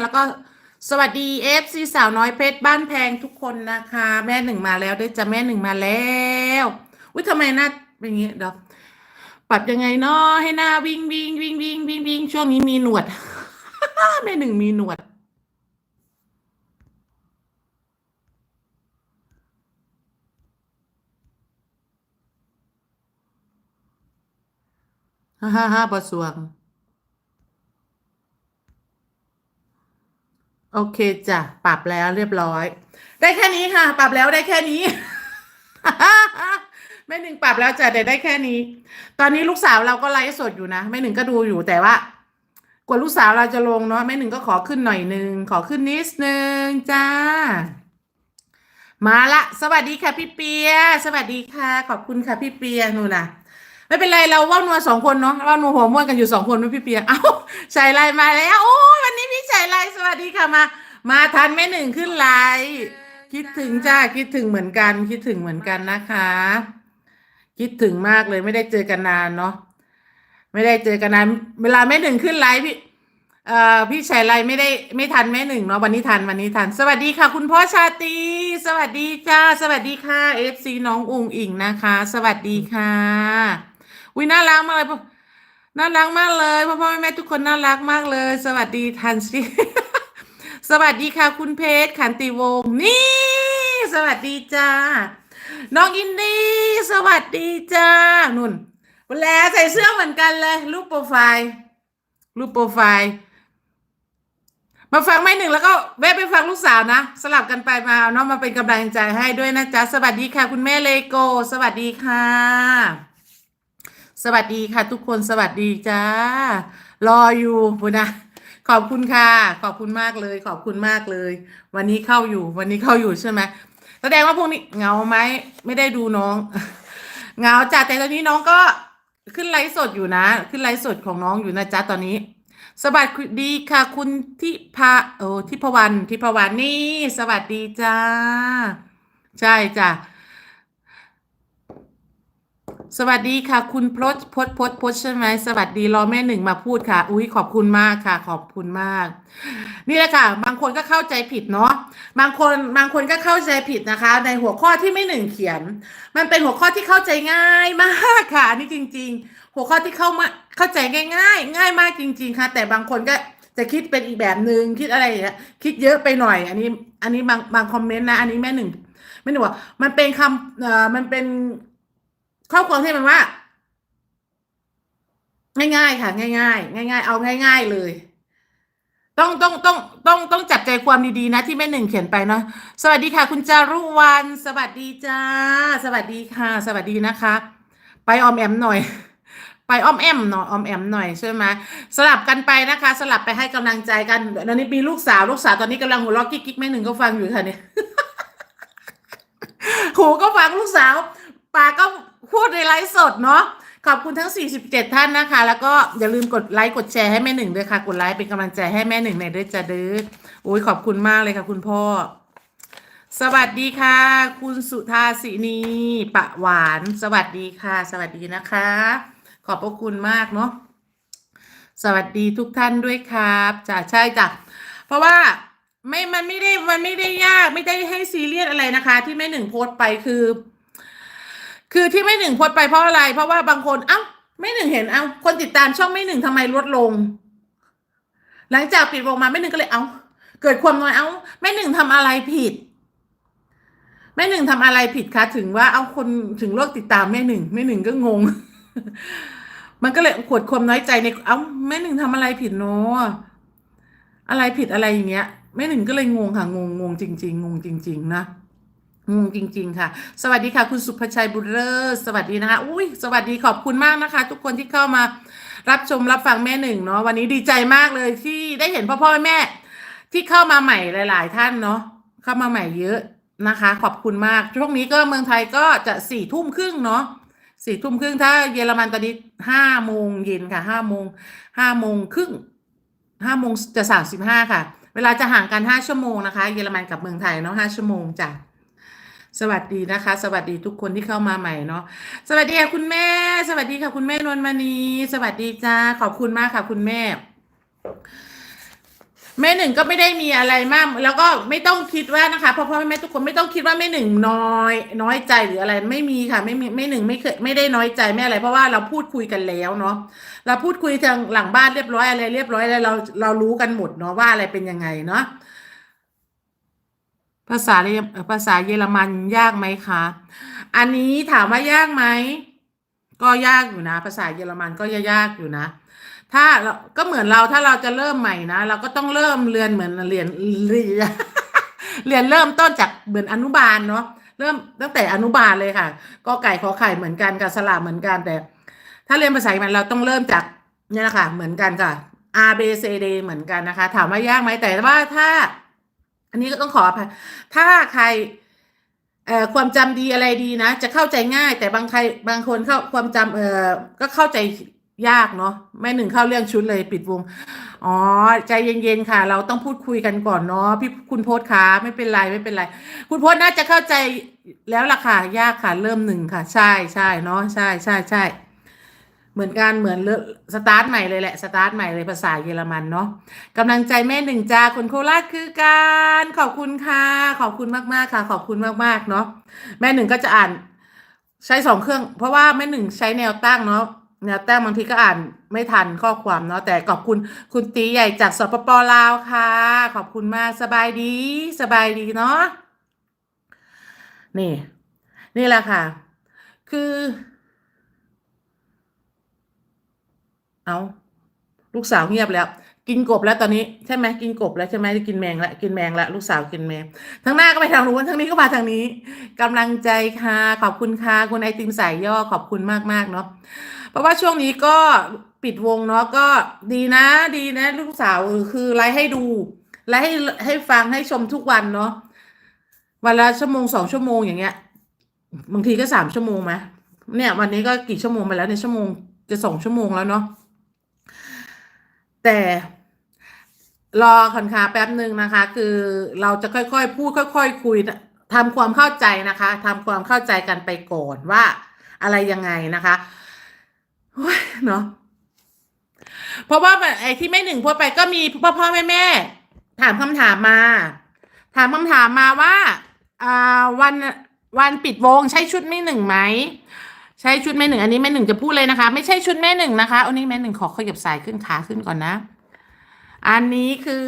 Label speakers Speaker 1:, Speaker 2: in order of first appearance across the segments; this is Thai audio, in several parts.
Speaker 1: แล้วก็สวัสดีเอฟซีสาวน้อยเพชรบ้านแพงทุกคนนะคะ แม่หนึ่งมาแล้วด้วยจ้ะแม่หนึ่งมาแล้วอุ้ยทำไมหน้าเป็นอย่างงี้เดี๋ยวปรับยังไงเนาะให้หน้าวิ่งวิ่งวิ่งวิ่งวิ่งวิ่งช่วงนี้มีหนวด แม่หนึ่งมีหนวด ฮ่าฮ่าฮ่าประสวง โอเคจ้ะปรับแล้วเรียบร้อย ได้แค่นี้ค่ะ ปรับแล้วได้แค่นี้ แม่หนึ่งปรับแล้วจ้ะแต่ได้แค่นี้ ตอนนี้ลูกสาวเราก็ไลฟ์สดอยู่นะแม่หนึ่งก็ดูอยู่แต่ว่ากว่าลูกสาวเราจะลงเนาะแม่หนึ่งก็ขอขึ้นหน่อยนึงขอขึ้นนิดนึงจ้า มาละ สวัสดีค่ะพี่เปีย สวัสดีค่ะ ขอบคุณค่ะพี่เปียนู่นน่ะ ไม่เป็นไรเราว่านัวสองคนเนาะว่านัวหัวม่วนกันอยู่สองคนนะพี่เปียเอ้าชายไลน์มาแล้วโอ้วันนี้พี่ชายไลน์สวัสดีค่ะมา มาทันแม่หนึ่งขึ้นไลน์คิดถึงจ้าคิดถึงเหมือนกัน คิดถึงเหมือนกันนะคะ คิดถึงมากเลยไม่ได้เจอกันนานเนาะไม่ได้เจอกันนานเวลาแม่หนึ่งขึ้นไลน์พี่เอ่อพี่ชายไลไม่ได้ไม่ทันแม่หนึ่งเนาะวันนี้ทันวันนี้ทัน สวัสดีค่ะ คุณพ่อชาตรีสวัสดีจ้า สวัสดีค่ะเอฟซีน้องอุงอิงนะคะ สวัสดีค่ะ วิน่ารักมากเลยพ่อน่ารักมากเลยพ่อพ่อแม่แม่ทุกคนน่ารักมากเลย สวัสดีทันสิสวัสดีค่ะ คุณเพชรขันติวงศ์นี่ สวัสดีจ้าน้องอินดี้สวัสดีจ้านุ่นแล้วใส่เสื้อเหมือนกันเลย รูปโปรไฟล์รูปโปรไฟล์มาฟังไม่หนึ่งแล้วก็แวะไปฟังลูกสาวนะ สลับกันไปมาเอาน้องมาเป็นกำลังใจให้ด้วยนะจ๊ะ สวัสดีค่ะ คุณแม่เลโก สวัสดีค่ะ สวัสดีค่ะ ทุกคนสวัสดีจ้ารออยู่บุนะขอบคุณค่ะ ขอบคุณมากเลย ขอบคุณมากเลย วันนี้เข้าอยู่ วันนี้เข้าอยู่ใช่ไหมแสดงว่าพวกนี้เหงาไหมไม่ได้ดูน้องเหงาจ้ะแต่ตอนนี้น้องก็ขึ้นไลฟ์สดอยู่นะ ขึ้นไลฟ์สดของน้องอยู่นะจ๊ะตอนนี้ สวัสดีค่ะ คุณทิพาโอ้ทิพวรรณทิพวรรณนี่ สวัสดีจ้า ใช่จ้ะ สวัสดีค่ะ คุณพศพศพศพศใช่ไหมสวัสดีรอแม่หนึ่งมาพูดค่ะ อุ้ยขอบคุณมากค่ะ ขอบคุณมาก นี่แหละค่ะ บางคนก็เข้าใจผิดเนาะบางคนบางคนก็เข้าใจผิดนะคะ ในหัวข้อที่ไม่หนึ่งเขียน มันเป็นหัวข้อที่เข้าใจง่ายมากค่ะนนี่จริง ๆ หัวข้อที่เข้ามาเข้าใจง่าย ๆ ง่ายมากจริง ๆ ค่ะ แต่บางคนก็จะคิดเป็นอีกแบบหนึ่งคิดอะไรอย่างเงี้ยคิดเยอะไปหน่อย อันนี้ อันนี้บางบางคอมเมนต์นะ อันนี้แม่หนึ่งแม่หนึ่งว่ามันเป็นคำเอ่อมันเป็น ข้อความที่มันว่า ง่ายๆ ค่ะ ง่ายๆง่าย ๆ เอาง่าย ๆ เลย ต้องต้องต้องต้องต้องจับใจความดีๆนะที่แม่หนึ่งเขียนไปเนาะสวัสดีค่ะ คุณจารุวรรณสวัสดีจ้า สวัสดีค่ะ สวัสดีนะคะ ไปออมแอมหน่อย ไปอ้อมแอมหน่อยออมแอมหน่อยใช่ไหมสลับกันไปนะคะ สลับไปให้กำลังใจกันตอนนี้มีลูกสาวลูกสาวตอนนี้กำลังหัวเราะกิ๊กกิ๊กแม่หนึ่งก็ฟังอยู่ค่ะเนี่ยหูก็ฟังลูกสาวปากก็ พูดในไลฟ์สดเนาะขอบคุณทั้ง 47 ท่านนะคะ แล้วก็อย่าลืมกดไลค์กดแชร์ให้แม่หนึ่งด้วยค่ะ กดไลค์เป็นกำลังใจให้แม่หนึ่งในด้วยจ้าเด้อโอ้ยขอบคุณมากเลยค่ะ คุณพ่อ สวัสดีค่ะ คุณสุธาสินีปะหวาน สวัสดีค่ะ สวัสดีนะคะ ขอบพระคุณมากเนาะสวัสดีทุกท่านด้วยครับจ้ะใช่จ้ะเพราะว่าไม่มันไม่ได้มันไม่ได้ยากไม่ได้ให้ซีเรียสอะไรนะคะ ที่แม่หนึ่งโพสต์ไปคือ คือที่แม่หนึ่งโพสไปเพราะอะไร เพราะว่าบางคนเอ้าแม่หนึ่งเห็นเอ้าคนติดตามช่องแม่หนึ่งทำไมลดลง หลังจากปิดวงมาแม่หนึ่งก็เลยเอ้าเกิดความน้อยเอ้าแม่หนึ่งทำอะไรผิดแม่หนึ่งทำอะไรผิดคะถึงว่าเอาคนถึงเลิกติดตามแม่หนึ่งแม่หนึ่งก็งง มันก็เลยขวดความน้อยใจในเอ้าแม่หนึ่งทำอะไรผิดเนาะอะไรผิดอะไรอย่างเงี้ยแม่หนึ่งก็เลยงงค่ะงงงงจริง ๆ งงจริง ๆ นะ งงจริง ๆ ค่ะ สวัสดีค่ะ คุณสุภชัยบุญเลิศสวัสดีนะคะอุ้ยสวัสดีขอบคุณมากนะคะ ทุกคนที่เข้ามารับชมรับฟังแม่หนึ่งเนาะวันนี้ดีใจมากเลยที่ได้เห็นพ่อพ่อแม่แม่ที่เข้ามาใหม่หลาย ๆ ท่านเนาะเข้ามาใหม่เยอะนะคะ ขอบคุณมากช่วงนี้ก็เมืองไทยก็จะสี่ทุ่มครึ่งเนาะสี่ทุ่มครึ่งถ้าเยอรมันตอนนี้ห้าโมงเย็นค่ะห้าโมงห้าโมงครึ่งห้าโมงจะสามสิบห้าค่ะ เวลาจะห่างกันห้าชั่วโมงนะคะ เยอรมันกับเมืองไทยเนาะห้าชั่วโมงจ้ะ สวัสดีนะคะ สวัสดีทุกคนที่เข้ามาใหม่เนาะสวัสดีค่ะคุณแม่ สวัสดีค่ะคุณแม่นวลมณีสวัสดีจ้าขอบคุณมากค่ะคุณแม่ แม่หนึ่งก็ไม่ได้มีอะไรมาก แล้วก็ไม่ต้องคิดว่านะคะพ่อพ่อแม่ทุกคนไม่ต้องคิดว่าแม่หนึ่งน้อย น้อยใจหรืออะไรไม่มีค่ะ ไม่มีแม่หนึ่งไม่เคยไม่ได้น้อยใจไม่อะไร เพราะว่าเราพูดคุยกันแล้วเนาะเราพูดคุยทางหลังบ้านเรียบร้อยอะไรเรียบร้อยแล้วเราเรารู้กันหมดเนาะว่าอะไรเป็นยังไงเนาะ ภาษาเยภาษาเยอรมันยากไหมคะ อันนี้ถามว่ายากไหม ก็ยากอยู่นะ ภาษาเยอรมันก็ยากอยู่นะ ถ้าเราก็เหมือนเราถ้าเราจะเริ่มใหม่นะ เราก็ต้องเริ่มเรียนเหมือนเรียนเรียนเรียนเริ่มต้นจากเหมือนอนุบาลเนาะเริ่มตั้งแต่อนุบาลเลยค่ะก็ไก่ขอไข่เหมือนกันกับสลากเหมือนกันแต่ ถ้าเรียนภาษาเยอรมันเราต้องเริ่มจากเนี่ยนะคะเหมือนกันค่ะ R B C D เหมือนกันนะคะ ถามว่ายากไหมแต่ว่าถ้า อันนี้ก็ต้องขออภัยถ้าใครเอ่อความจำดีอะไรดีนะ จะเข้าใจง่าย แต่บางใครบางคนเข้าความจำเอ่อก็เข้าใจยากเนาะแม่หนึ่งเข้าเรื่องชุดเลยปิดวง อ๋อ ใจเย็นๆค่ะ เราต้องพูดคุยกันก่อนเนาะพี่คุณโพสคะไม่เป็นไรไม่เป็นไร คุณโพสน่าจะเข้าใจแล้วล่ะค่ะยากค่ะ เริ่มหนึ่งค่ะ ใช่ใช่เนาะใช่ใช่ใช่ เหมือนกันเหมือนเริ่มสตาร์ทใหม่เลยแหละสตาร์ทใหม่เลยภาษาเยอรมันเนาะกำลังใจแม่หนึ่งจ้าคนโคราชคือการขอบคุณค่ะ ขอบคุณมากๆค่ะ ขอบคุณมากๆเนาะแม่หนึ่งก็จะอ่านใช้สองเครื่อง เพราะว่าแม่หนึ่งใช้แนวตั้งเนาะแนวตั้งบางทีก็อ่านไม่ทันข้อความเนาะแต่ขอบคุณคุณตีใหญ่จากสปปลาวค่ะ ขอบคุณมากสบายดี สบายดีเนาะนี่ นี่แหละค่ะ คือ เอาลูกสาวเงียบแล้ว กินกบแล้วตอนนี้ใช่ไหมกินกบแล้วใช่ไหมกินแมงแล้วกินแมงแล้วลูกสาวกินแมงทั้งหน้าก็ไปทางนู้นทั้งนี้ก็มาทางนี้กำลังใจค่ะขอบคุณค่ะคุณไอติมสายย่อขอบคุณมากมากๆเนาะเพราะว่าช่วงนี้ก็ปิดวงเนาะก็ดีนะ ดีนะ ลูกสาวคือไลฟ์ให้ดูไลฟ์ให้ให้ฟังให้ชมทุกวันเนาะวันละชั่วโมงสองชั่วโมงอย่างเงี้ยบางทีก็สามชั่วโมงไหมเนี่ย วันนี้ก็กี่ชั่วโมงไปแล้วเนี่ยชั่วโมงจะสองชั่วโมงแล้วเนาะ แต่รอคันคาแป๊บหนึ่งนะคะ คือเราจะค่อยๆ พูดค่อยๆคุยทำความเข้าใจนะคะทำความเข้าใจกันไปก่อนว่าอะไรยังไงนะคะเนาะเพราะว่าไอ้ที่แม่หนึ่งพูดไปก็มีพ่อพ่อแม่แม่ถามคำถามมา ถามคำถามมาว่าอ่าวันวันปิดวงใช้ชุดแม่หนึ่งไหม ใช้ชุดแม่หนึ่งอันนี้แม่หนึ่งจะพูดเลยนะคะ ไม่ใช่ชุดแม่หนึ่งนะคะ อันนี้แม่หนึ่งขอขยับสายขึ้นขาขึ้นก่อนนะ อันนี้คือ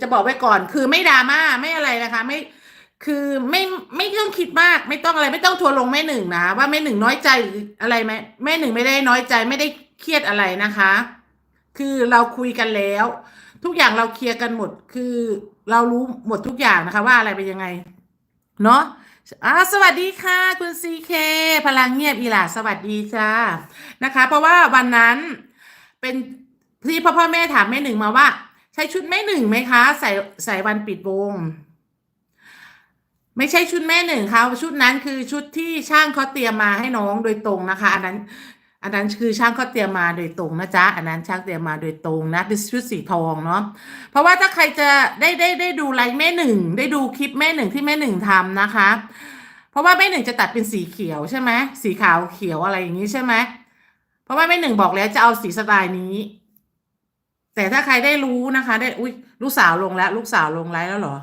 Speaker 1: จะบอกไว้ก่อน คือไม่ดราม่าไม่อะไรนะคะ ไม่คือไม่ไม่ต้องคิดมากไม่ต้องอะไรไม่ต้องทัวร์ลงแม่หนึ่งนะว่าแม่หนึ่งน้อยใจหรืออะไรไหมแม่หนึ่งไม่ได้น้อยใจไม่ได้เครียดอะไรนะคะ คือเราคุยกันแล้ว ทุกอย่างเราเคลียร์กันหมด คือเรารู้หมดทุกอย่างนะคะ ว่าอะไรเป็นยังไง เนาะ อ่าสวัสดีค่ะ คุณซีเคพลังเงียบอีหล่าสวัสดีจ้านะคะ เพราะว่าวันนั้นเป็นที่พ่อพ่อแม่ถามแม่หนึ่งมาว่า ใช้ชุดแม่หนึ่งไหมคะ ใส่ใส่วันปิดวง ไม่ใช่ชุดแม่หนึ่งค่ะชุดนั้นคือชุดที่ช่างเขาเตรียมมาให้น้องโดยตรงนะคะ อันนั้น อันนั้นคือช่างเขาเตรียมมาโดยตรงนะจ๊ะ อันนั้นช่างเตรียมมาโดยตรงนะเป็นชุดสีทองเนาะ เพราะว่าถ้าใครจะได้ได้ได้ดูไลฟ์แม่หนึ่งได้ดูคลิปแม่หนึ่งที่แม่หนึ่งทำนะคะ เพราะว่าแม่หนึ่งจะตัดเป็นสีเขียวใช่ไหมสีขาวเขียวอะไรอย่างนี้ใช่ไหมเพราะว่าแม่หนึ่งบอกแล้วจะเอาสีสไตล์นี้ แต่ถ้าใครได้รู้นะคะ ได้อุ้ยลูกสาวลงแล้ว ลูกสาวลงไลฟ์แล้วเหรอ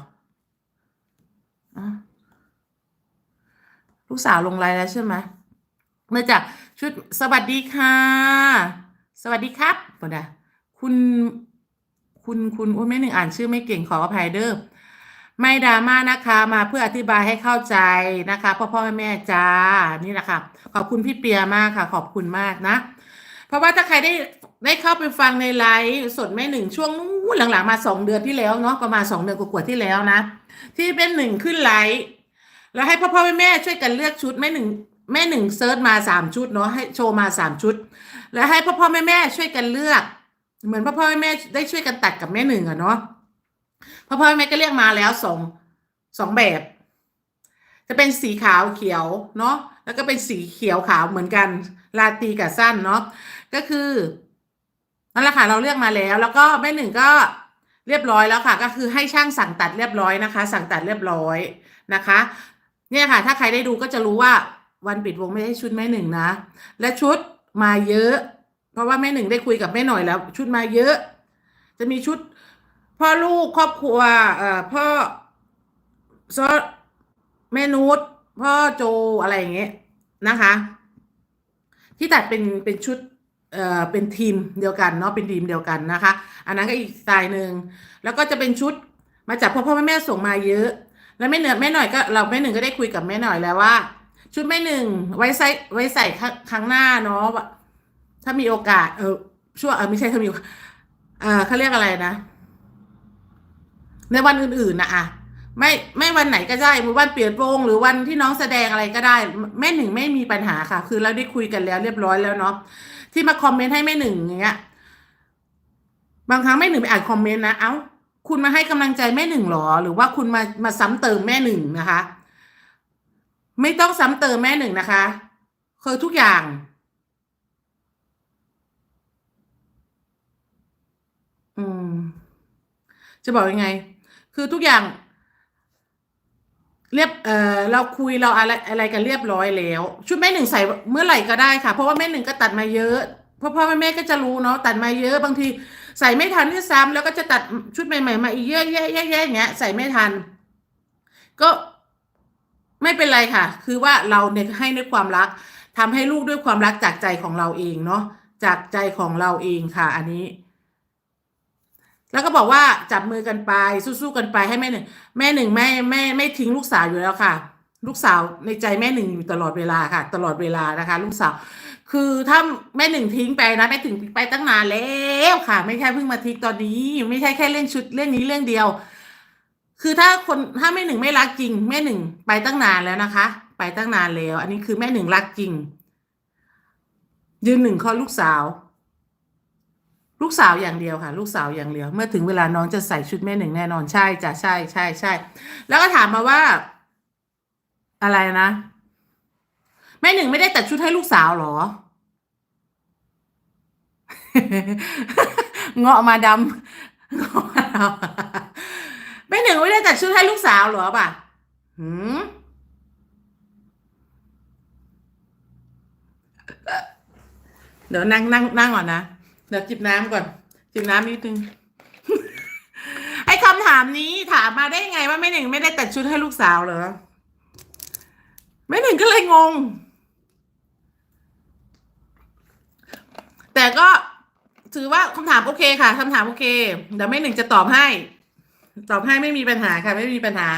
Speaker 1: ลูกสาวลงไลฟ์แล้วใช่ไหมเมื่อจาก ชุดสวัสดีค่ะ สวัสดีครับปะดะคุณคุณคุณอุ้ยแม่หนึ่งอ่านชื่อไม่เก่งขออภัยเด้อไม่ดราม่านะคะมาเพื่ออธิบายให้เข้าใจนะคะพ่อพ่อแม่แม่จ้านี่แหละค่ะ ขอบคุณพี่เปียมากค่ะ ขอบคุณมากนะ เพราะว่าถ้าใครได้ได้เข้าไปฟังในไลฟ์สดแม่หนึ่งช่วงนู้นหลังๆมาสองเดือนที่แล้วเนาะประมาณสองเดือนกว่าๆที่แล้วนะ ที่เป็นหนึ่งขึ้นไลฟ์แล้วให้พ่อพ่อแม่แม่ช่วยกันเลือกชุดแม่หนึ่ง แม่หนึ่งเซิร์ชมาสามชุดเนาะให้โชว์มาสามชุด แล้วให้พ่อพ่อแม่แม่ช่วยกันเลือก เหมือนพ่อพ่อแม่แม่ได้ช่วยกันตัดกับแม่หนึ่งอะเนาะพ่อพ่อแม่แม่ก็เรียกมาแล้วสองสองแบบ จะเป็นสีขาวเขียวเนาะแล้วก็เป็นสีเขียวขาวเหมือนกันลาตีกับสั้นเนาะก็คือนั่นแหละค่ะเราเลือกมาแล้ว แล้วก็แม่หนึ่งก็เรียบร้อยแล้วค่ะ ก็คือให้ช่างสั่งตัดเรียบร้อยนะคะ สั่งตัดเรียบร้อยนะคะ เนี่ยค่ะ ถ้าใครได้ดูก็จะรู้ว่า วันปิดวงไม่ใช่ชุดแม่หนึ่งนะ และชุดมาเยอะ เพราะว่าแม่หนึ่งได้คุยกับแม่หน่อยแล้ว ชุดมาเยอะ จะมีชุด พ่อลูกครอบครัวเอ่อพ่อซอแม่นุชพ่อโจอะไรอย่างเงี้ยนะคะ ที่ตัดเป็นเป็นชุดเอ่อเป็นทีมเดียวกันเนาะเป็นทีมเดียวกันนะคะ อันนั้นก็อีกสไตล์หนึ่งแล้วก็จะเป็นชุดมาจากพ่อพ่อแม่แม่ส่งมาเยอะ แล้วแม่เหนือแม่หน่อยก็เราแม่หนึ่งก็ได้คุยกับแม่หน่อยแล้วว่า ชุดแม่หนึ่งไว้ใส่ไว้ใส่ครั้งหน้าเนาะถ้ามีโอกาส เออช่วงเออไม่ใช่ถ้ามีอกาเออเขาเรียกอะไรนะ ในวันอื่นๆนะอะไม่ไม่วันไหนก็ได้มือวันเปลี่ยนวงหรือวันที่น้องแสดงอะไรก็ได้ แม่หนึ่งไม่มีปัญหาค่ะ คือเราได้คุยกันแล้วเรียบร้อยแล้วเนาะที่มาคอมเมนต์ให้แม่หนึ่งอย่างเงี้ย บางครั้งแม่หนึ่งไปอ่านคอมเมนต์นะเอ้าคุณมาให้กำลังใจแม่หนึ่งหรอ หรือว่าคุณมามาซ้ำเติมแม่หนึ่งนะคะ ไม่ต้องซ้ำเติมแม่หนึ่งนะคะคือทุกอย่าง อืม จะบอกยังไง คือทุกอย่าง เรียบ เอ่อเราคุยเราอะไรอะไรกันเรียบร้อยแล้ว ชุดแม่หนึ่งใส่เมื่อไหร่ก็ได้ค่ะ เพราะว่าแม่หนึ่งก็ตัดมาเยอะพ่อพ่อแม่แม่ก็จะรู้เนาะตัดมาเยอะ บางทีใส่ไม่ทันที่ซ้ำแล้วก็จะตัดชุดใหม่ๆมาอีกเยอะแยะแยะแยะอย่างเงี้ยใส่ไม่ทัน ก็ ไม่เป็นไรค่ะ คือว่าเราเนี่ยให้ด้วยความรักทำให้ลูกด้วยความรักจากใจของเราเองเนาะจากใจของเราเองค่ะ อันนี้ แล้วก็บอกว่าจับมือกันไปสู้ๆกันไปให้แม่หนึ่งแม่หนึ่งไม่ไม่ไม่ทิ้งลูกสาวอยู่แล้วค่ะ ลูกสาวในใจแม่หนึ่งอยู่ตลอดเวลาค่ะ ตลอดเวลานะคะ ลูกสาว คือถ้าแม่หนึ่งทิ้งไปนะแม่ถึงไปตั้งนานแล้วค่ะ ไม่ใช่เพิ่งมาทิ้งตอนนี้ ไม่ใช่แค่เล่นชุดเรื่องนี้เรื่องเดียว คือถ้าคนถ้าแม่หนึ่งไม่รักจริง แม่หนึ่งไปตั้งนานแล้วนะคะ ไปตั้งนานแล้ว อันนี้คือแม่หนึ่งรักจริง ยืนหนึ่งข้อลูกสาว ลูกสาวอย่างเดียวค่ะ ลูกสาวอย่างเดียว เมื่อถึงเวลาน้องจะใส่ชุดแม่หนึ่งแน่นอนใช่จ้ะใช่ใช่ใช่แล้วก็ถามมาว่า อะไรนะแม่หนึ่งไม่ได้ตัดชุดให้ลูกสาวหรอเงาะมาดำเงาะมาดำ แม่หนึ่งไม่ได้ตัดชุดให้ลูกสาวหรอป่ะหืมเดี๋ยวนั่งนั่งนั่งก่อนนะ เดี๋ยวจิบน้ำก่อน จิบน้ำนิดนึงไอ้คำถามนี้ถามมาได้ไงว่าแม่หนึ่งไม่ได้ตัดชุดให้ลูกสาวเหรอแม่หนึ่งก็เลยงง แต่ก็ถือว่าคำถามโอเคค่ะคำถามโอเค เดี๋ยวแม่หนึ่งจะตอบให้ ตอบให้ไม่มีปัญหาค่ะ ไม่มีปัญหา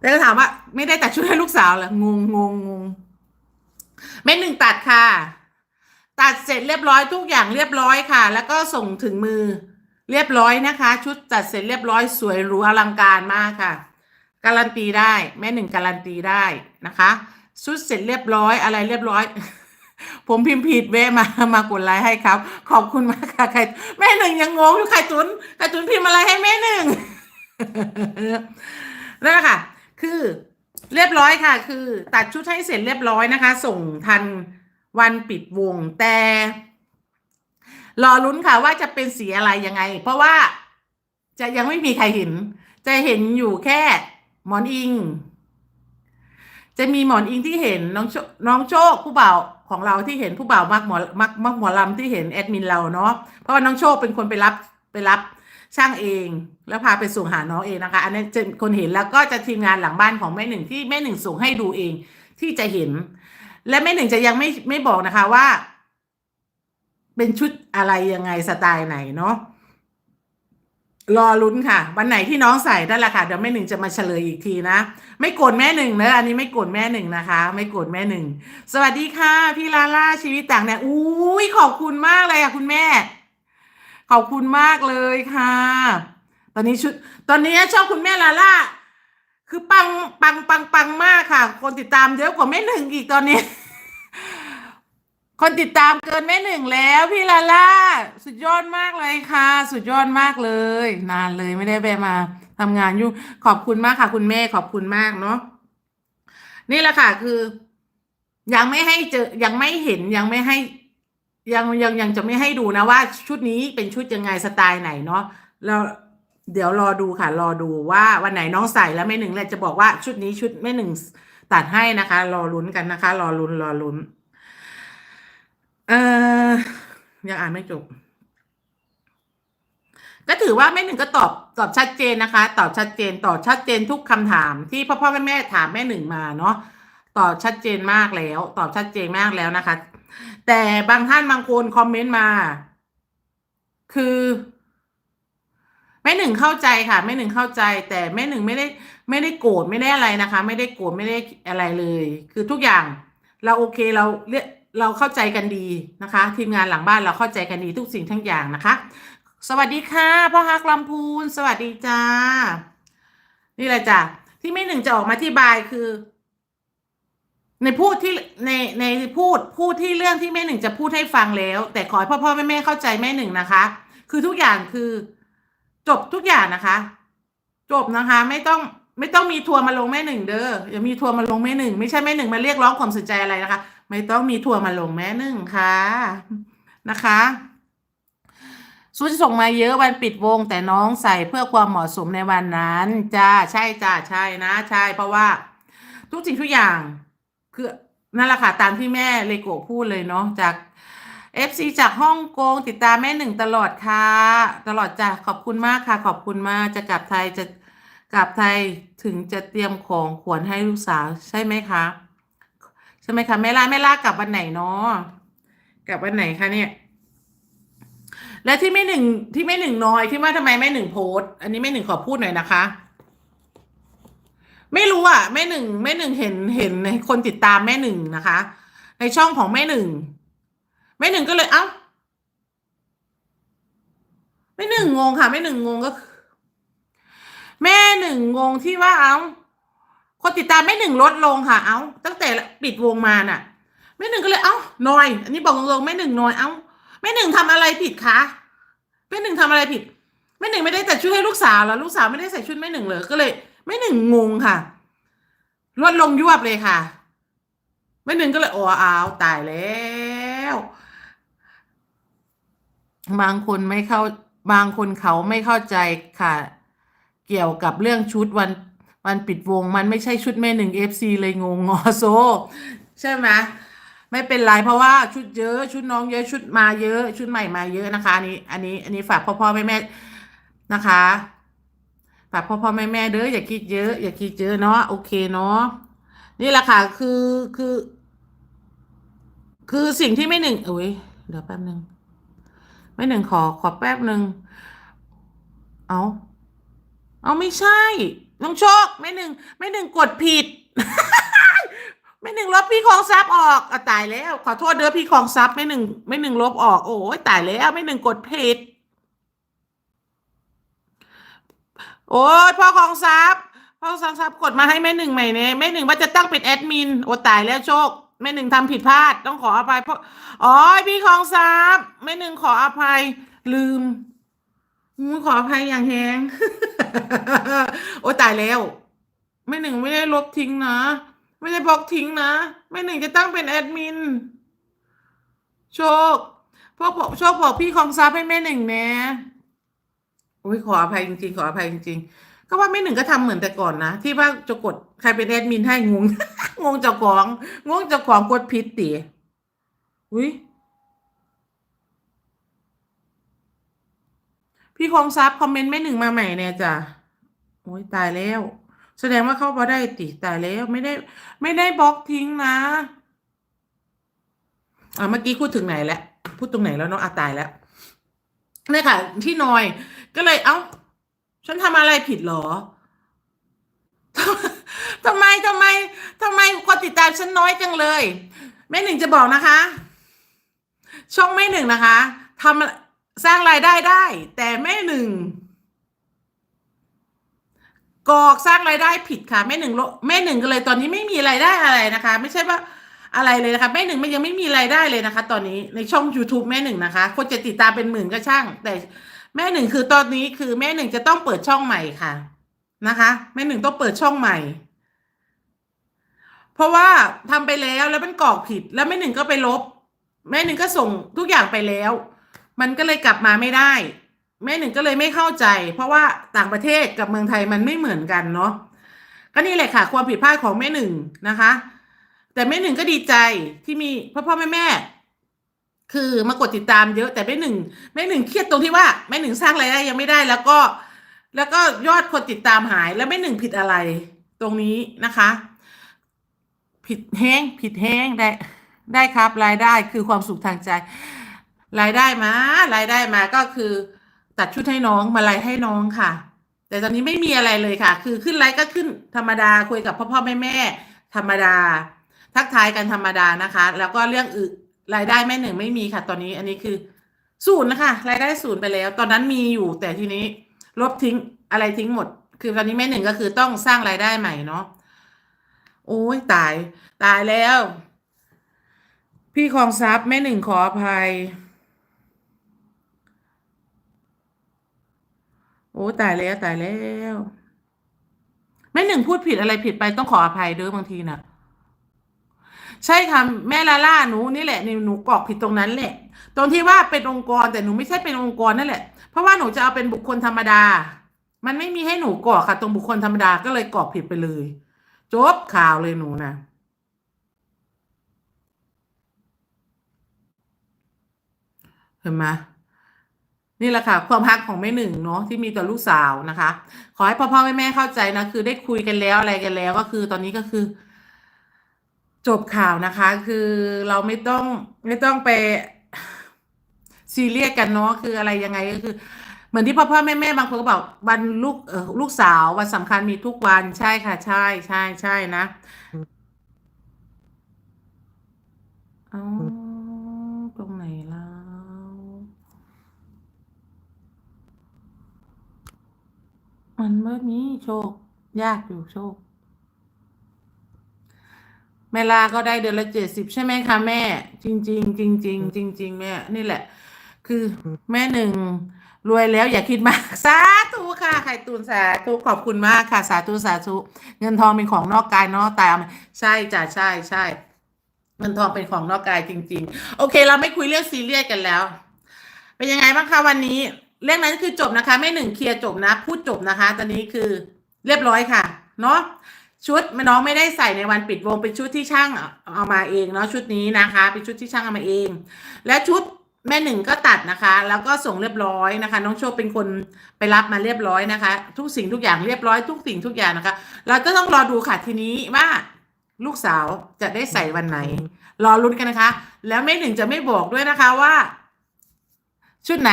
Speaker 1: แต่ก็ถามว่า ไม่ได้ตัดชุดให้ลูกสาวเหรองงงงงงแม่หนึ่งตัดค่ะ ตัดเสร็จเรียบร้อยทุกอย่างเรียบร้อยค่ะ แล้วก็ส่งถึงมือเรียบร้อยนะคะ ชุดตัดเสร็จเรียบร้อยสวยหรูอลังการมากค่ะ การันตีได้ แม่หนึ่งการันตีได้นะคะ ชุดเสร็จเรียบร้อยอะไรเรียบร้อย ผมพิมพ์ผิดเวมามากดไลค์ให้ครับ ขอบคุณมากค่ะใครแม่หนึ่งยังงงอยู่ใครตุนใครตุนพิมพ์อะไรให้แม่หนึ่งนั่นแหละค่ะ คือเรียบร้อยค่ะ คือ ตัดชุดให้เสร็จเรียบร้อยนะคะ ส่งทันวันปิดวงแต่รอลุ้นค่ะว่าจะเป็นสีอะไรยังไง เพราะว่าจะยังไม่มีใครเห็น จะเห็นอยู่แค่หมอนอิง จะมีหมอนอิงที่เห็นน้องโชน้องโชคผู้บ่าว ของเราที่เห็นผู้บ่าวมักหมอมักมักหมอลำที่เห็นแอดมินเราเนาะเพราะว่าน้องโชคเป็นคนไปรับไปรับช่างเอง แล้วพาไปส่งหาน้องเองนะคะ อันนี้จะคนเห็นแล้วก็จะทีมงานหลังบ้านของแม่หนึ่งที่แม่หนึ่งส่งให้ดูเองที่จะเห็น และแม่หนึ่งจะยังไม่ไม่บอกนะคะว่า เป็นชุดอะไรยังไงสไตล์ไหนเนาะ รอลุ้นค่ะ วันไหนที่น้องใส่นั่นแหละค่ะ เดี๋ยวแม่หนึ่งจะมาเฉลยอีกทีนะ ไม่โกรธแม่หนึ่งนะอันนี้ไม่โกรธแม่หนึ่งนะคะ ไม่โกรธแม่หนึ่งสวัสดีค่ะ พี่ลาล่าชีวิตต่างแดนอุ้ยขอบคุณมากเลยค่ะคุณแม่ ขอบคุณมากเลยค่ะ ตอนนี้ชุด ตอนนี้ชอบคุณแม่ลาล่าคือปังปังปังปังมากค่ะ คนติดตามเยอะกว่าแม่หนึ่งอีกตอนนี้ คนติดตามเกินแม่หนึ่งแล้วพี่ลาล่า สุดยอดมากเลยค่ะ สุดยอดมากเลย นานเลยไม่ได้ไปมาทำงานอยุ่ขอบคุณมากค่ะ คุณแม่ขอบคุณมากเนาะนี่แหละค่ะ คือ ยังไม่ให้เจอยังไม่เห็นยังไม่ให้ยังยังยังจะไม่ให้ดูนะว่า ชุดนี้เป็นชุดยังไงสไตล์ไหนเนาะแล้วเดี๋ยวรอดูค่ะ รอดูว่าวันไหนน้องใส่แล้วแม่หนึ่งเลยจะบอกว่าชุดนี้ชุดแม่หนึ่งตัดให้นะคะ รอลุ้นกันนะคะ รอลุ้นรอลุ้น เออยังอ่านไม่จบ ก็ถือว่าแม่หนึ่งก็ตอบตอบชัดเจนนะคะ ตอบชัดเจนตอบชัดเจนทุกคำถามที่พ่อพ่อแม่แม่ถามแม่หนึ่งมาเนาะตอบชัดเจนมากแล้ว ตอบชัดเจนมากแล้วนะคะ แต่บางท่านบางคนคอมเมนต์มา คือแม่หนึ่งเข้าใจค่ะแม่หนึ่งเข้าใจ แต่แม่หนึ่งไม่ได้ไม่ได้โกรธไม่ได้อะไรนะคะ ไม่ได้โกรธไม่ได้อะไรเลย คือทุกอย่างเราโอเคเราเรีย เราเข้าใจกันดีนะคะ ทีมงานหลังบ้านเราเข้าใจกันดีทุกสิ่งทั้งอย่างนะคะ สวัสดีค่ะพ่อฮักลำพูน สวัสดีจ้า นี่แหละจ้ะที่แม่หนึ่งจะออกมาอธิบายคือ ในพูดที่ในในพูดพูดที่เรื่องที่แม่หนึ่งจะพูดให้ฟังแล้ว แต่ขอให้พ่อพ่อแม่แม่เข้าใจแม่หนึ่งนะคะ คือทุกอย่างคือ จบทุกอย่างนะคะ จบนะคะ ไม่ต้องไม่ต้องมีทัวร์มาลงแม่หนึ่งเด้ออย่ามีทัวร์มาลงแม่หนึ่งไม่ใช่แม่หนึ่งมาเรียกร้องความสนใจอะไรนะคะ ไม่ต้องมีทัวร์มาลงแม่หนึ่งค่ะนะคะซูจะส่งมาเยอะวันปิดวง แต่น้องใส่เพื่อความเหมาะสมในวันนั้นจ้าใช่จ้าใช่นะ ใช่เพราะว่า ทุกสิ่งทุกอย่างคือนั่นแหละค่ะตามที่แม่เลโกพูดเลยเนาะจาก FC จากฮ่องกงติดตามแม่หนึ่งตลอดค่ะ ตลอดจ้ะขอบคุณมากค่ะ ขอบคุณมากจะกลับไทยจะกลับไทยถึงจะเตรียมของขวัญให้ลูกสาวใช่ไหมคะ ช่ไหมคะแม่ล่าแม่ล่ากลับวันไหนเนาะกลับวันไหนคะเนี่ย และที่แม่หนึ่งที่แม่หนึ่งน้อยที่ว่าทำไมแม่หนึ่งโพสอันนี้แม่หนึ่งขอพูดหน่อยนะคะ ไม่รู้อะแม่หนึ่งแม่หนึ่งเห็นเห็นในคนติดตามแม่หนึ่งนะคะ ในช่องของแม่หนึ่งแม่หนึ่งก็เลยเอ้าแม่หนึ่งงงค่ะแม่หนึ่งงงก็แม่หนึ่งงงที่ว่าเอ้า คนติดตามแม่หนึ่งลดลงค่ะ เอ้า ตั้งแต่ปิดวงมาน่ะ แม่หนึ่งก็เลย เอ้านอย อันนี้บอกตรงๆแม่หนึ่งนอย เอ้า แม่หนึ่งทำอะไรผิดคะ แม่หนึ่งทำอะไรผิด แม่หนึ่งไม่ได้แต่ชุดให้ลูกสาวแล้วลูกสาวไม่ได้ใส่ชุดแม่หนึ่งเลย ก็เลยแม่หนึ่งงงค่ะ ลดลงยวบเลยค่ะ แม่หนึ่งก็เลยโอ้อ้าวตายแล้วบางคนไม่เข้าบางคนเขาไม่เข้าใจค่ะ เกี่ยวกับเรื่องชุดวัน วันปิดวงมันไม่ใช่ชุดแม่หนึ่งเอฟซีเลยงงงอโซ ใช่ไหมไม่เป็นไรเพราะว่าชุดเยอะชุดน้องเยอะชุดมาเยอะชุดใหม่มาเยอะนะคะอันนี้อันนี้อันนี้ฝากพ่อพ่อแม่แม่นะคะฝากพ่อพ่อแม่แม่เด้ออย่าคิดเยอะ อย่าคิดเยอะเนาะโอเคเนาะนี่แหละค่ะคือคือ คือสิ่งที่ไม่หนึ่งเอ้ยเดี๋ยวแป๊บหนึ่งไม่หนึ่งขอขอแป๊บหนึ่งเอาเอาไม่ใช่ น้องโชคไม่หนึ่งไม่หนึ่งกดผิดไม่หนึ่งลบพี่ของซับออกอะตายแล้ว ขอโทษเด้อพี่ของซับไม่หนึ่งไม่หนึ่งลบออกโอ้ยตายแล้วไม่หนึ่งกดผิด โอ้ยพ่อของซับพ่อของซับกดมาให้แม่หนึ่งใหม่เนี่ยแม่หนึ่งว่าจะตั้งเป็นแอดมินโอ้ตายแล้วโชคแม่หนึ่งทำผิดพลาดต้องขออภัยเพราะอ๋อพี่ของซับแม่หนึ่งขออภัยลืม ขออภัยอย่างแฮงโอ้ตายแล้วแม่หนึ่งไม่ได้ลบทิ้งนะ ไม่ได้บล็อกทิ้งนะแม่หนึ่งจะตั้งเป็นแอดมิน โชคพ่อบอกโชคบอกพี่ของซับให้แม่หนึ่งแนะโอ้ยขออภัยจริงๆ ขออภัยจริงๆ ก็ว่าแม่หนึ่งก็ทำเหมือนแต่ก่อนนะ ที่ว่าจะกดใครเป็นแอดมินให้งง งงเจ้าของ งงเจ้าของกดผิดตีอุ้ย พี่คงซับคอมเมนต์แม่หนึ่งมาใหม่เนี่ยจ้ะโอ้ยตายแล้ว แสดงว่าเข้ามาได้ติตายแล้วไม่ได้ ไม่ได้บล็อกทิ้งนะอ่าเมื่อกี้พูดถึงไหนแล้วพูดตรงไหนแล้วเนาะอะตายแล้วนี่ค่ะ ที่นอย ก็เลยเอ้า ฉันทำอะไรผิดเหรอทำไมทำไมทำไมคนติดตามฉันน้อยจังเลย แม่หนึ่งจะบอกนะคะ ช่องแม่หนึ่งนะคะทำ สร้างรายได้ได้ แต่แม่หนึ่งกอกสร้างรายได้ผิดค่ะแม่หนึ่งลแม่หนึ่งก็เลยตอนนี้ไม่มีรายได้อะไรนะคะ ไม่ใช่ว่าอะไรเลยนะคะแม่หนึ่งมันยังไม่มีรายได้เลยนะคะ ตอนนี้ในช่อง youtube แม่หนึ่งนะคะคนจะติดตามเป็นหมื่นก็ช่าง แต่แม่หนึ่งคือตอนนี้คือแม่หนึ่งจะต้องเปิดช่องใหม่ค่ะนะคะแม่หนึ่งต้องเปิดช่องใหม่ เพราะว่าทำไปแล้วแล้วมันกรอกผิด แล้วแม่หนึ่งก็ไปลบ แม่หนึ่งก็ส่งทุกอย่างไปแล้ว มันก็เลยกลับมาไม่ได้ แม่หนึ่งก็เลยไม่เข้าใจ เพราะว่าต่างประเทศกับเมืองไทยมันไม่เหมือนกันเนาะก็นี่แหละค่ะ ความผิดพลาดของแม่หนึ่งนะคะ แต่แม่หนึ่งก็ดีใจที่มีพ่อพ่อแม่แม่คือมากดติดตามเยอะแต่แม่หนึ่งแม่หนึ่งเครียดตรงที่ว่าแม่หนึ่งสร้างรายได้ยังไม่ได้ แล้วก็ แล้วก็ยอดคนติดตามหาย แล้วแม่หนึ่งผิดอะไร ตรงนี้นะคะ ผิดแห้งผิดแห้งได้ได้ครับรายได้คือความสุขทางใจ รายได้มารายได้มาก็คือ ตัดชุดให้น้องมาลายให้น้องค่ะ แต่ตอนนี้ไม่มีอะไรเลยค่ะ คือขึ้นไลฟ์ก็ขึ้นธรรมดาคุยกับพ่อพ่อแม่แม่ธรรมดา ทักทายกันธรรมดานะคะ แล้วก็เรื่องอื่นรายได้แม่หนึ่งไม่มีค่ะ ตอนนี้อันนี้คือศูนย์นะคะรายได้ศูนย์ไปแล้ว ตอนนั้นมีอยู่แต่ทีนี้ลบทิ้งอะไรทิ้งหมด คือตอนนี้แม่หนึ่งก็คือต้องสร้างรายได้ใหม่เนาะโอ้ยตาย ตายแล้ว พี่คองทรัพย์แม่หนึ่งขออภัย โอ้ตายแล้วตายแล้ว แม่หนึ่งพูดผิดอะไรผิดไปต้องขออภัยเด้อบางทีน่ะ ใช่ค่ะแม่ลาล่าหนูนี่แหละนี่หนูกรอกผิดตรงนั้นแหละ ตรงที่ว่าเป็นองค์กรแต่หนูไม่ใช่เป็นองค์กรนั่นแหละ เพราะว่าหนูจะเอาเป็นบุคคลธรรมดา มันไม่มีให้หนูกรอกค่ะ ตรงบุคคลธรรมดาก็เลยกรอกผิดไปเลยจบข่าวเลยหนูนะเห็นไหม นี่แหละค่ะความรักของแม่หนึ่งเนาะที่มีต่อลูกสาวนะคะ ขอให้พ่อพ่อแม่แม่เข้าใจนะคือได้คุยกันแล้วอะไรกันแล้วก็คือตอนนี้ก็คือ จบข่าวนะคะ คือเราไม่ต้องไม่ต้องไปซีเรียสกันเนาะคืออะไรยังไงก็คือ เหมือนที่พ่อพ่อแม่แม่บางคนก็บอกวันลูกเออลูกสาววันสำคัญมีทุกวันใช่ค่ะ ใช่ใช่ใช่นะเอาตรงไหนแล้ว มันเมื่อนี้โชค ยากอยู่โชคแม่ลาก็ได้เดือนละเจ็ดสิบใช่ไหมคะแม่ จริงจริงจริงจริงจริงจริงๆแม่ นี่แหละ คือแม่หนึ่งรวยแล้วอย่าคิดมาก สาธุค่ะไข่ตูนสาธุขอบคุณมากค่ะ สาธุสาธุเงินทองเป็นของนอกกายนอกตาใช่จ้ะใช่ใช่เงินทองเป็นของนอกกายจริง ๆ โอเค เราไม่คุยเรื่องซีเรียสกันแล้ว เป็นยังไงบ้างคะวันนี้ เรื่องนั้นคือจบนะคะแม่หนึ่งเคลียร์จบนะ พูดจบนะคะ ตอนนี้คือเรียบร้อยค่ะ เนาะชุดน้องไม่ได้ใส่ในวันปิดวงเป็นชุดที่ช่างเอามาเองเนาะชุดนี้นะคะ เป็นชุดที่ช่างเอามาเอง และชุดแม่หนึ่งก็ตัดนะคะ แล้วก็ส่งเรียบร้อยนะคะ น้องโชคเป็นคนไปรับมาเรียบร้อยนะคะ ทุกสิ่งทุกอย่างเรียบร้อยทุกสิ่งทุกอย่างนะคะ เราก็ต้องรอดูค่ะทีนี้ว่าลูกสาวจะได้ใส่วันไหน รอลุ้นกันนะคะ แล้วแม่หนึ่งจะไม่บอกด้วยนะคะว่า ชุดไหน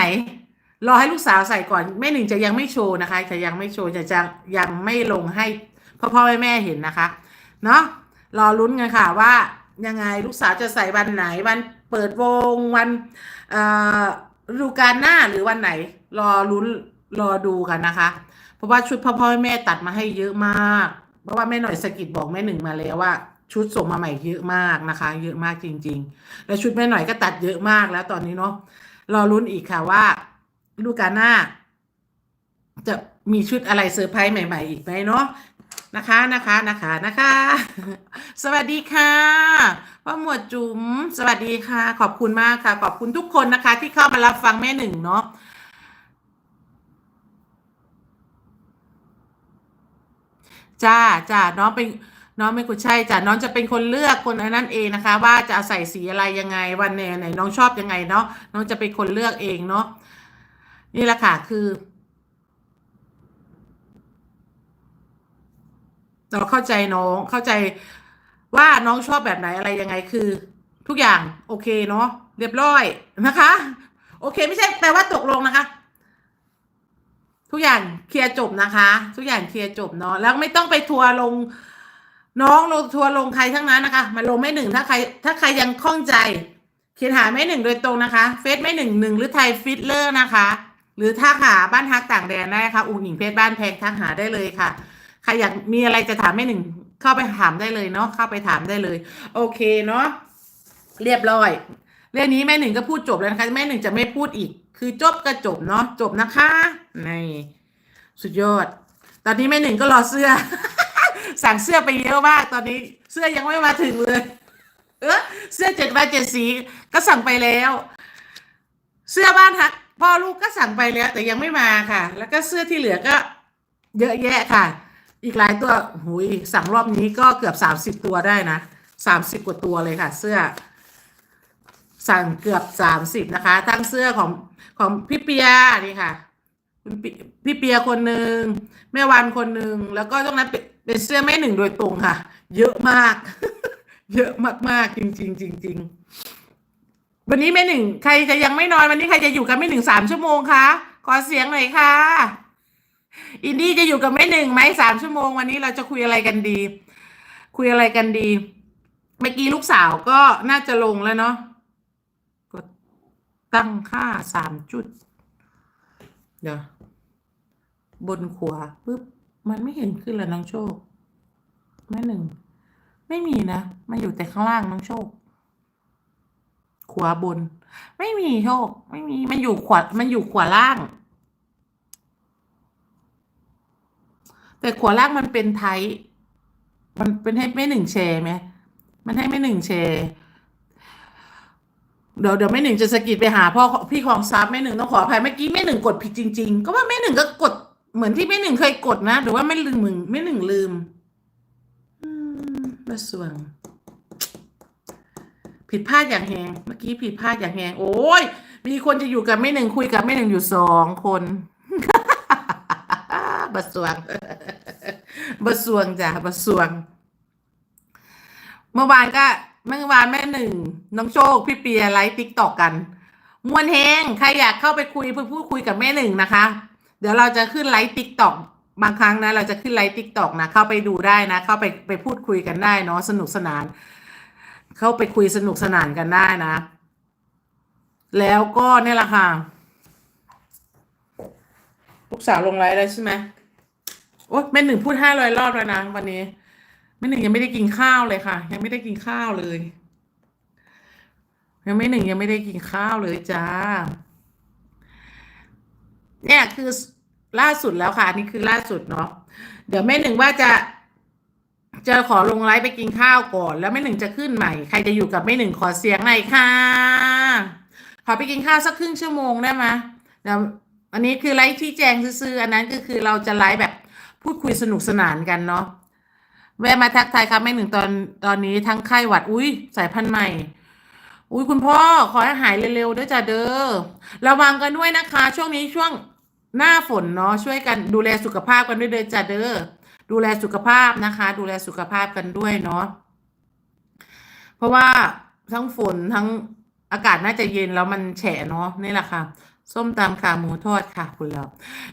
Speaker 1: รอให้ลูกสาวใส่ก่อนแม่หนึ่งจะยังไม่โชว์นะคะ จะยังไม่โชว์จะจะยังไม่ลงให้พ่อพ่อแม่แม่เห็นนะคะเนาะรอลุ้นกันค่ะว่ายังไงลูกสาวจะใส่วันไหนวันเปิดวงวันฤดูกาลหน้าหรือวันไหน รอลุ้นรอดูกันนะคะ เพราะว่าชุดพ่อพ่อแม่ตัดมาให้เยอะมาก เพราะว่าแม่หน่อยสกิดบอกแม่หนึ่งมาแล้วว่าชุดส่งมาใหม่เยอะมากนะคะ เยอะมากจริง ๆ แล้วชุดแม่หน่อยก็ตัดเยอะมากแล้วตอนนี้เนาะรอลุ้นอีกค่ะว่า ฤดูกาลหน้า จะมีชุดอะไรเซอร์ไพรส์ใหม่ ๆ อีกไหมเนาะนะคะนะคะนะคะนะคะ สวัสดีค่ะพ่อหมวดจุ๋มสวัสดีค่ะ ขอบคุณมากค่ะ ขอบคุณทุกคนนะคะ ที่เข้ามารับฟังแม่หนึ่งเนาะจ้าจ้าน้องเป็นน้องไม่กุใช่จ้าน้องจะเป็นคนเลือกคนนั้นเองนะคะ ว่าจะใส่สีอะไรยังไงวันไหนไหนน้องชอบยังไงเนาะน้องจะเป็นคนเลือกเองเนาะ นี่แหละค่ะคือ เราเข้าใจน้องเข้าใจว่าน้องชอบแบบไหนอะไรยังไงคือ ทุกอย่างโอเคเนาะเรียบร้อยนะคะ โอเค ไม่ใช่แปลว่าตกลงนะคะ ทุกอย่างเคลียร์จบนะคะ ทุกอย่างเคลียร์จบเนาะแล้วไม่ต้องไปทัวร์ลง น้องลงทัวร์ลงใครทั้งนั้นนะคะ มาลงไม่หนึ่งถ้าใคร ถ้าใครยังคล่องใจ เขียนหาไม่หนึ่งโดยตรงนะคะ เฟซไม่หนึ่งหนึ่งหรือไทยฟิตเลอร์นะคะ หรือถ้าหาบ้านฮักต่างแดนได้ค่ะ อุ่นหญิงเพชรบ้านแพงทักหาได้เลยค่ะ ใครอยากมีอะไรจะถามแม่หนึ่งเข้าไปถามได้เลยเนาะเข้าไปถามได้เลย โอเคเนาะเรียบร้อย เรื่องนี้แม่หนึ่งก็พูดจบแล้วนะคะแม่หนึ่งจะไม่พูดอีก คือจบก็จบเนาะจบนะคะนี่สุดยอด ตอนนี้แม่หนึ่งก็รอเสื้อ สั่งเสื้อไปเยอะมากตอนนี้เสื้อยังไม่มาถึงเลย เออเสื้อเจ็ดวันเจ็ดสีก็สั่งไปแล้ว เสื้อบ้านฮัก พ่อลูกก็สั่งไปแล้ว แต่ยังไม่มาค่ะ แล้วก็เสื้อที่เหลือก็ เยอะแยะค่ะ อีกหลายตัวหุยสั่งรอบนี้ก็เกือบสามสิบตัวได้นะสามสิบกว่าตัวเลยค่ะ เสื้อ สั่งเกือบสามสิบนะคะ ทั้งเสื้อของของพี่เปียนี่ค่ะคุณพี่เปียคนหนึ่งแม่วันคนหนึ่งแล้วก็ตรงนั้นเป็นเป็นเสื้อแม่หนึ่งโดยตรงค่ะ เยอะมาก เยอะมากๆจริงๆจริงๆ วันนี้แม่หนึ่งใครจะยังไม่นอนวันนี้ใครจะอยู่กับแม่หนึ่งสามชั่วโมงคะขอเสียงหน่อยค่ะ อินดี้จะอยู่กับแม่หนึ่งไหมสามชั่วโมงวันนี้เราจะคุยอะไรกันดี คุยอะไรกันดี เมื่อกี้ลูกสาวก็น่าจะลงแล้วเนาะกดตั้งค่าสามจุด เดี๋ยวบนขวาปุ๊บมันไม่เห็นขึ้นแล้วน้องโชคแม่หนึ่งไม่มีนะมันอยู่แต่ข้างล่างน้องโชค ขวาบน ไม่มีโชค ไม่มีมันอยู่ขวามันอยู่ขวาล่าง แต่ขวาล่างมันเป็นไทยมันเป็นให้ไม่หนึ่งแชร์ไหมมันให้ไม่หนึ่งแชร์เดี๋ยวเดี๋ยวแม่หนึ่งจะสกิดไปหาพ่อพี่ของซับแม่หนึ่งต้องขออภัยเมื่อกี้แม่หนึ่งกดผิดจริง ๆ ก็ว่าแม่หนึ่งก็กดเหมือนที่แม่หนึ่งเคยกดนะหรือว่าไม่ลืมมึงแม่หนึ่งลืม อืมระสวง ผิดพลาดอย่างแหงเมื่อกี้ผิดพลาดอย่างแหงโอ้ยมีคนจะอยู่กับแม่หนึ่งคุยกับแม่หนึ่งอยู่สองคนบะสวงบะสวงจ้ะบะสวง เมื่อวานก็เมื่อวานแม่หนึ่งน้องโชคพี่เปียไลฟ์ติ๊กตอกกันมวนแฮงใครอยากเข้าไปคุยเพื่อพูดคุยกับแม่หนึ่งนะคะ เดี๋ยวเราจะขึ้นไลฟ์ติ๊กตอกบางครั้งนะเราจะขึ้นไลฟ์ติ๊กตอกนะเข้าไปดูได้นะ เข้าไปไปพูดคุยกันได้เนาะสนุกสนาน เข้าไปคุยสนุกสนานกันได้นะ แล้วก็เนี่ยแหละค่ะลูกสาวลงไลฟ์แล้วใช่ไหมโอ๊ยแม่หนึ่งพูดห้าร้อยรอบแล้วนะวันนี้แม่หนึ่งยังไม่ได้กินข้าวเลยค่ะ ยังไม่ได้กินข้าวเลยยังไม่หนึ่งยังไม่ได้กินข้าวเลยจ้า เนี่ยคือล่าสุดแล้วค่ะนนี่คือล่าสุดเนาะเดี๋ยวแม่หนึ่งว่าจะ จะขอลงไลฟ์ไปกินข้าวก่อน แล้วแม่หนึ่งจะขึ้นใหม่ ใครจะอยู่กับแม่หนึ่งขอเสียงหน่อยค่ะ ขอไปกินข้าวสักครึ่งชั่วโมงได้ไหมเดี๋ยวอันนี้คือไลฟ์ที่แจงซื่อๆอันนั้นก็คือเราจะไลฟ์แบบพูดคุยสนุกสนานกันเนาะแวะมาทักทายครับแม่หนึ่งตอนตอนนี้ทั้งไข้หวัด อุ้ยสายพันธุ์ใหม่ อุ้ยคุณพ่อขอให้หายเร็วๆด้วยจ้ะเด้อระวังกันด้วยนะคะ ช่วงนี้ช่วงหน้าฝนเนาะช่วยกันดูแลสุขภาพกันด้วยเด้อจ้ะเด้อ ดูแลสุขภาพนะคะ ดูแลสุขภาพกันด้วยเนาะเพราะว่าทั้งฝนทั้งอากาศน่าจะเย็นแล้วมันแฉะเนาะนี่แหละค่ะ ส้มตำขาหมูทอดค่ะคุณแล้ว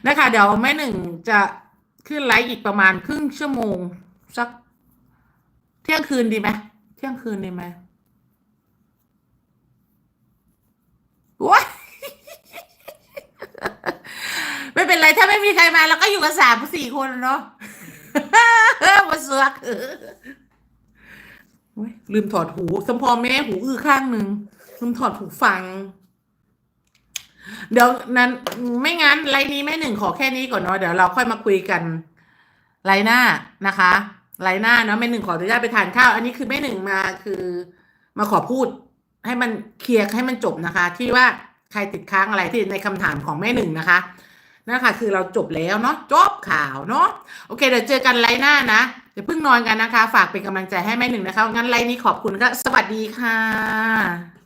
Speaker 1: นะคะ เดี๋ยวแม่หนึ่งจะขึ้นไลฟ์อีกประมาณครึ่งชั่วโมง สัก เที่ยงคืนดีไหมเที่ยงคืนดีไหมว้าไม่เป็นไรถ้าไม่มีใครมาเราก็อยู่กันสามสี่คนเนาะ มาเสือกโอ๊ยลืมถอดหูสมพอแม่หูอื้อข้างหนึ่งลืมถอดหูฟัง เดี๋ยวนั้นไม่งั้นไลน์นี้แม่หนึ่งขอแค่นี้ก่อนเนาะเดี๋ยวเราค่อยมาคุยกันไลน์หน้านะคะไลน์หน้าเนาะแม่หนึ่งขออนุญาตไปทานข้าว อันนี้คือแม่หนึ่งมาคือ มาขอพูด ให้มันเคลียร์ให้มันจบนะคะ ที่ว่าใครติดค้างอะไรที่ในคำถามของแม่หนึ่งนะคะ นะคะคือเราจบแล้วเนาะจบข่าวเนาะโอเคเดี๋ยวเจอกันไลน์หน้านะเดี๋ยวเพิ่งนอนกันนะคะ ฝากเป็นกำลังใจให้แม่หนึ่งนะคะงั้นไลน์นี้ขอบคุณก็สวัสดีค่ะ